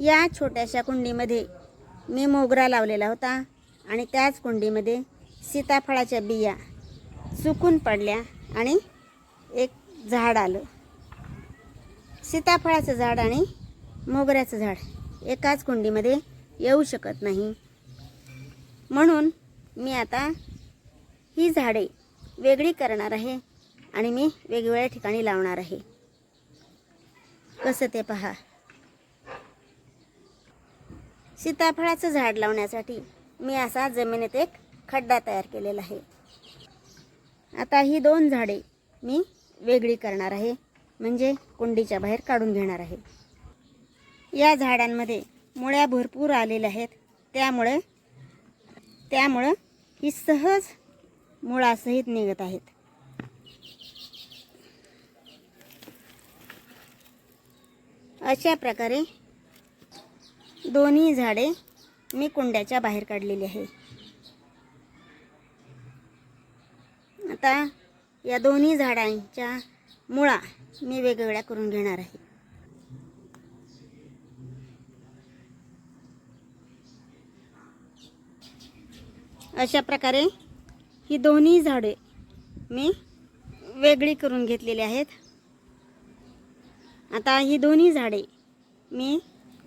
या छोट्याशा कुंडीमध्ये मी मोगरा लावलेला होता आणि त्याच कुंडीमध्ये सीताफळाच्या बिया सुकून पडल्या आणि एक झाड आलं. सीताफळाचं झाड आणि मोगऱ्याचं झाड एकाच कुंडीमध्ये येऊ शकत नाही. म्हणून मी आता ही झाडे वेगळी करणार आहे आणि मी वेगवेगळ्या ठिकाणी लावणार आहे. कसं ते पहा? सीताफळाचं झाड लावण्यासाठी मी असा जमिनीत एक खड्डा तयार केलेला आहे. आता ही दोन झाडे मी वेगळी करणार आहे. म्हणजे कुंडीच्या बाहेर काढून घेणार आहे. या झाडांमध्ये मुळ्या भरपूर आलेल्या आहेत. त्यामुळे त्यामुळं ही सहज मुळासहित निघत आहेत. अशा प्रकारे दोन्ही झाडे मी कुंड्याच्या बाहेर काढलेली आहे. आता या दोन्ही झाडांच्या मुळा मी वेगवेगळ्या करून घेणार आहे. अशा प्रकारे ही दोन्ही झाडे मी वेगळी करून घेतलेली आहेत. आता ही दोन्ही झाडे मी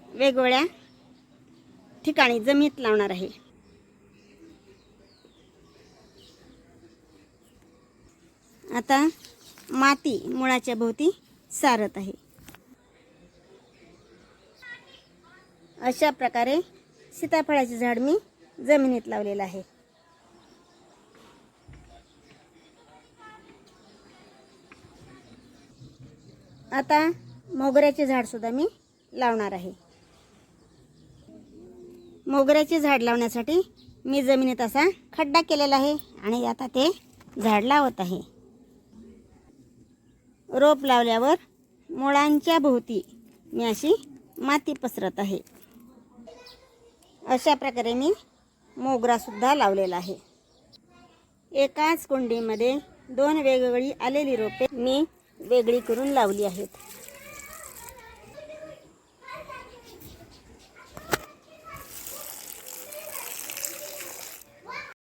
वेगवेगळ्या ठिकाणी जमिनीत लावणार आहे. आता माती मुळाच्या भोवती सारत आहे. अशा प्रकारे सीताफळाचे झाड मी जमिनीत लावलेलं आहे. आता मोगऱ्याचे झाड सुद्धा मी लावणार आहे. मोगऱ्याचे झाड लावण्यासाठी मी जमिनीत असा खड्डा केलेला आहे आणि आता ते झाड लावत आहे. रोप लावल्यावर मुळांच्या भोवती मी अशी माती पसरत आहे. अशा प्रकारे मी मोगरासुद्धा लावलेला आहे. एकाच कुंडीमध्ये दोन वेगवेगळी आलेली रोपे मी वेगळी करून लावली आहेत.